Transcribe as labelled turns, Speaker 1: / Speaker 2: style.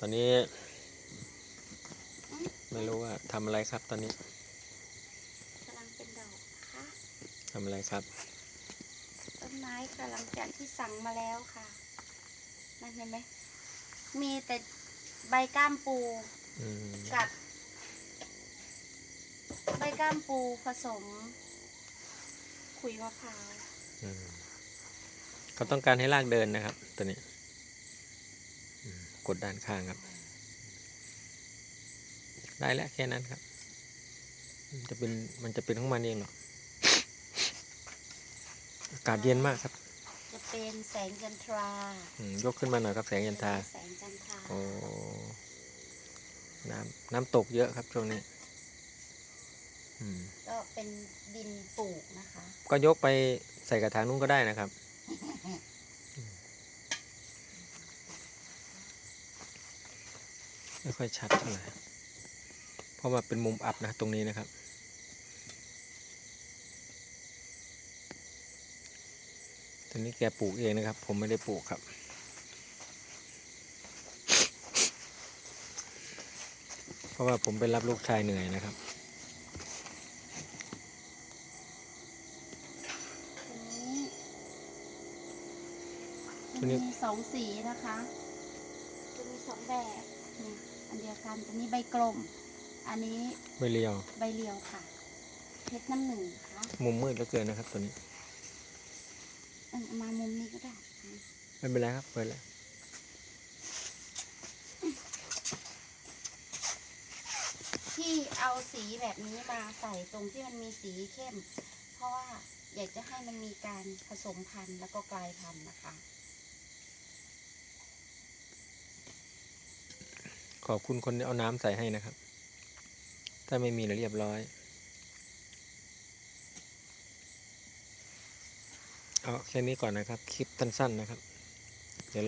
Speaker 1: ตอนนี้ ไม่รู้ว่าทำอะไรครับตอนนี้
Speaker 2: กำลังเป็นดอกนะคะ
Speaker 1: ทำอะไรครับ
Speaker 2: ต้นไม้ค่ะหลังจากที่สั่งมาแล้วค่ะนั่นเห็นไหมมีแต่ใบก้ามปู
Speaker 1: อืม
Speaker 2: กับใบก้ามปูผสม ขุยมะพร้าว
Speaker 1: อืมเขาต้องการให้รากเดินนะครับ ตัวนี้อืม กดด้านข้างครับ ได้แล้วแค่นั้นครับมันจะเป็นมันจะเป็นของมันเองหรอกอากาศเย็นมากครับ
Speaker 2: จะเป็นแสงจันทรา
Speaker 1: อืมยกขึ้นมาหน่อยครับแสงยันทรา
Speaker 2: แสงจันทรา
Speaker 1: โอ้น้ำน้ำตกเยอะครับช่วงนี้อืม
Speaker 2: ก็เป็นดินปลูกนะคะ
Speaker 1: ก็ยกไปใส่กระถางนู้นก็ได้นะครับ ไม่ค่อยชัดเท่าไหร่ เพราะว่าเป็นมุมอับนะตรงนี้นะครับ ตัวนี้แกปลูกเองนะครับ ผมไม่ได้ปลูกครับเพราะว่าผมไปรับลูกชายเหนื่อยนะครับ
Speaker 2: ตัวนี้มีสองสีนะคะ จะมีสองแบบ นี่อันเดียวกันตัวนี้ใบกลม อันนี้
Speaker 1: ใบเรียว
Speaker 2: ใบเรียวค่ะ เพชรน้ำหนึ่งค่ะ
Speaker 1: มุมมืดเหลือเกินนะครับตัวนี้
Speaker 2: เอันมามุมนี้ก็ได้
Speaker 1: ไม่เป็นไรครับเปิดแล้ว
Speaker 2: ที่เอาสีแบบนี้มาใส่ตรงที่มันมีสีเข้ม เพราะว่าอยากจะให้มันมีการผสมพันธุ์แล้วก็กลายพันธุ์นะคะ
Speaker 1: ขอบคุณคนเอาน้ำใส่ให้นะครับ ถ้าไม่มีนะเรียบร้อย เอาแค่นี้ก่อนนะครับ คลิปสั้นๆนะครับ